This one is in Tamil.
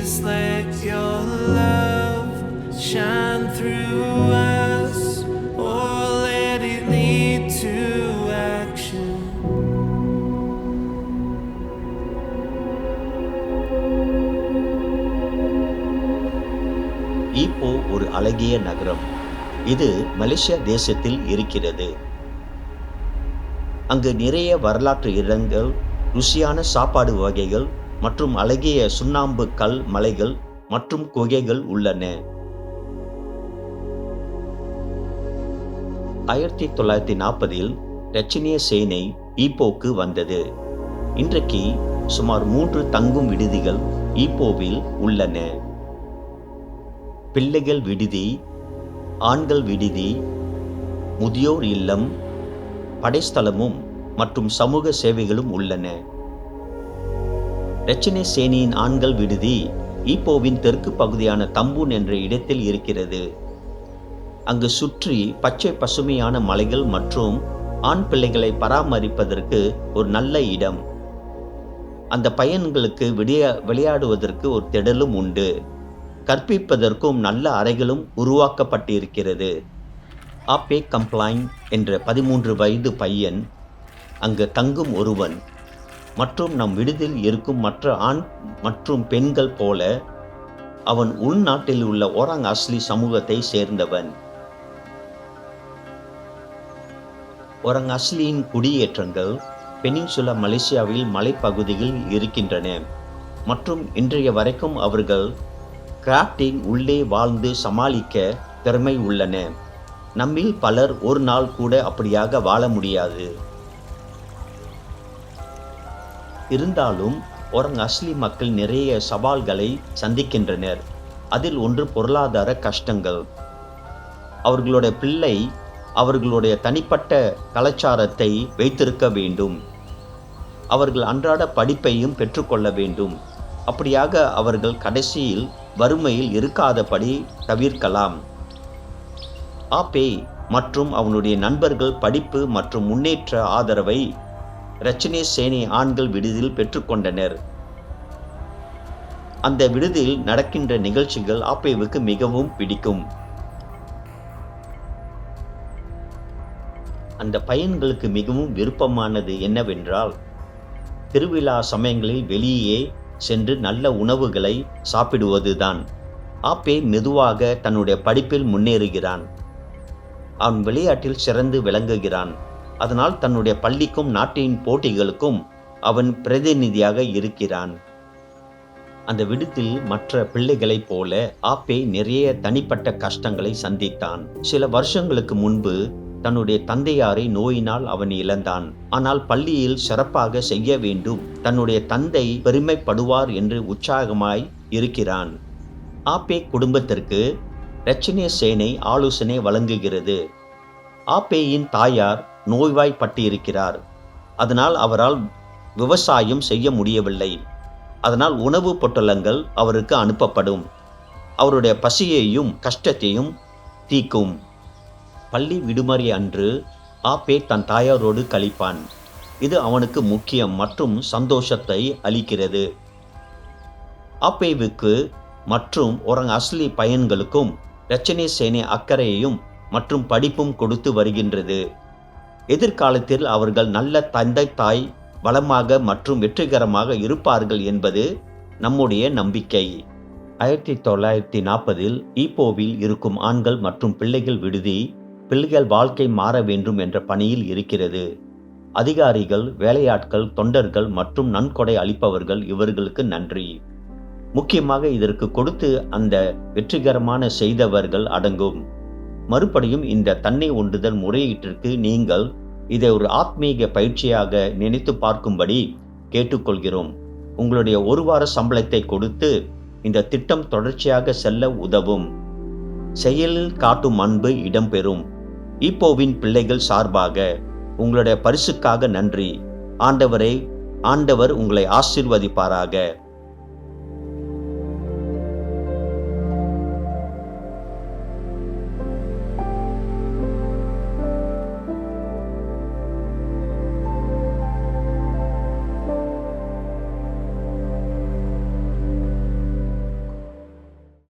Jesus, let your love shine through us, or let it lead to action. Ipoh ஒரு அழகிய நகரம் இது மலேசியா தேசத்தில் இருக்கிறது அங்கு நிறைய வரலாற்று இடங்கள் ருசியான சாப்பாடு வகைகள் மற்றும் அழகிய சுண்ணாம்பு கல் மலைகள் மற்றும் குகைகள் உள்ளன. ஆயிரத்தி தொள்ளாயிரத்தி நாற்பதில் ரச்சினிய சேனை ஈப்போக்கு வந்தது. இன்றைக்கு சுமார் மூன்று தங்கும் விடுதிகள் ஈப்போவில் உள்ளன. பிள்ளைகள் விடுதி ஆண்கள் விடுதி முதியோர் இல்லம் படைஸ்தலமும் மற்றும் சமூக சேவைகளும் உள்ளன. ரச்சினை சேனியின் ஆண்கள் விடுதி ஈப்போவின் தெற்கு பகுதியான தம்பூன் என்ற இடத்தில் இருக்கிறது. அங்கு சுற்றி பச்சை பசுமையான மலைகள் மற்றும் ஆண் பிள்ளைகளை பராமரிப்பதற்கு ஒரு நல்ல இடம். அந்த பையன்களுக்கு விளையா விளையாடுவதற்கு ஒரு திடலும் உண்டு. கற்பிப்பதற்கும் நல்ல அறைகளும் உருவாக்கப்பட்டிருக்கிறது. ஆப்பே கம்ப்ளைன் என்ற பதிமூன்று வயது பையன் அங்கு தங்கும் ஒருவன் மற்றும் நம் விடுதியில் இருக்கும் மற்ற ஆண் மற்றும் பெண்கள் போல அவன் உள்நாட்டில் உள்ள ஓராங் அஸ்லி சமூகத்தை சேர்ந்தவன். ஓரங் அஸ்லியின் குடியேற்றங்கள் பெனின்சுலா மலேசியாவில் மலைப்பகுதியில் இருக்கின்றன. மற்றும் இன்றைய வரைக்கும் அவர்கள் கிராப்டின் உள்ளே வாழ்ந்து சமாளிக்க திறமை உள்ளன. நம்மில் பலர் ஒரு நாள் கூட அப்படியாக வாழ முடியாது. இருந்தாலும் ஒரங் அஸ்லி மக்கள் நிறைய சவால்களை சந்திக்கின்றனர். அதில் ஒன்று பொருளாதார கஷ்டங்கள். அவர்களுடைய பிள்ளை அவர்களுடைய தனிப்பட்ட கலாச்சாரத்தை வைத்திருக்க வேண்டும். அவர்கள் அன்றாட படிப்பையும் பெற்றுக்கொள்ள வேண்டும். அப்படியாக அவர்கள் கடைசியில் வறுமையில் இருக்காதபடி தவிர்க்கலாம். ஆப்பே மற்றும் அவனுடைய நண்பர்கள் படிப்பு மற்றும் முன்னேற்ற ஆதரவை ரச்சனே சேனை ஆண்கள் விடுதியில் பெற்றுக்கொண்டனர். அந்த விடுதியில் நடக்கின்ற நிகழ்ச்சிகள் ஆப்பேவுக்கு மிகவும் பிடிக்கும். அந்த பையன்களுக்கு மிகவும் விருப்பமானது என்னவென்றால் திருவிழா சமயங்களில் வெளியே சென்று நல்ல உணவுகளை சாப்பிடுவதுதான். ஆப்பே மெதுவாக தன்னுடைய படிப்பில் முன்னேறுகிறான். அவன் விளையாட்டில் சிறந்து விளங்குகிறான். அதனால் தன்னுடைய பள்ளிக்கும் நாட்டின் போட்டிகளுக்கும் அவன் பிரதிநிதியாக இருக்கிறான். அந்த விடுத்தில் மற்ற பிள்ளைகளைப் போல ஆப்பே நிறைய தனிப்பட்ட கஷ்டங்களை சந்தித்தான். சில வருஷங்களுக்கு முன்பு தன்னுடைய தந்தையாரை நோயினால் அவன் இழந்தான். ஆனால் பள்ளியில் சிறப்பாக செய்ய வேண்டும் தன்னுடைய தந்தை பெருமைப்படுவார் என்று உற்சாகமாய் இருக்கிறான். ஆப்பே குடும்பத்திற்கு ரச்சினிய சேனை ஆலோசனை வழங்குகிறது. ஆப்பேயின் தாயார் நோய்வாய்ப்பட்டிருக்கிறார். அதனால் அவரால் விவசாயம் செய்ய முடியவில்லை. அதனால் உணவு பொட்டலங்கள் அவருக்கு அனுப்பப்படும். அவருடைய பசியையும் கஷ்டத்தையும் தீக்கும் பள்ளி விடுமுறை அன்று ஆப்பே தன் தாயாரோடு கழிப்பான். இது அவனுக்கு முக்கியம் மற்றும் சந்தோஷத்தை அளிக்கிறது. ஆப்பேவுக்கு மற்றும் ஒரங் அஸ்லி பயன்களுக்கும் ரச்சனை சேனை அக்கறையையும் மற்றும் படிப்பும் கொடுத்து வருகின்றது. எதிர்காலத்தில் அவர்கள் நல்ல தந்தை தாய் வளமாக மற்றும் வெற்றிகரமாக இருப்பார்கள் என்பது நம்முடைய நம்பிக்கை. ஆயிரத்தி தொள்ளாயிரத்தி நாற்பதில் ஈப்போவில் இருக்கும் ஆண்கள் மற்றும் பிள்ளைகள் விடுதி பிள்ளைகள் வாழ்க்கை மாற வேண்டும் என்ற பணியில் இருக்கிறது. அதிகாரிகள் வேலையாட்கள் தொண்டர்கள் மற்றும் நன்கொடை அளிப்பவர்கள் இவர்களுக்கு நன்றி. முக்கியமாக இதற்கு கொடுத்து அந்த வெற்றிகரமான செய்தவர்கள் அடங்கும். மறுபடியும் இந்த தன்னை ஒன்றுதல் முறையீட்டிற்கு நீங்கள் இதை ஒரு ஆத்மீக பயிற்சியாக நினைத்து பார்க்கும்படி கேட்டுக்கொள்கிறோம். உங்களுடைய ஒரு வார சம்பளத்தை கொடுத்து இந்த திட்டம் தொடர்ச்சியாக செல்ல உதவும். செயலில் காட்டும் அன்பு இடம்பெறும். ஈப்போவின் பிள்ளைகள் சார்பாக உங்களுடைய பரிசுக்காக நன்றி. ஆண்டவரை ஆண்டவர் உங்களை ஆசிர்வதிப்பாராக.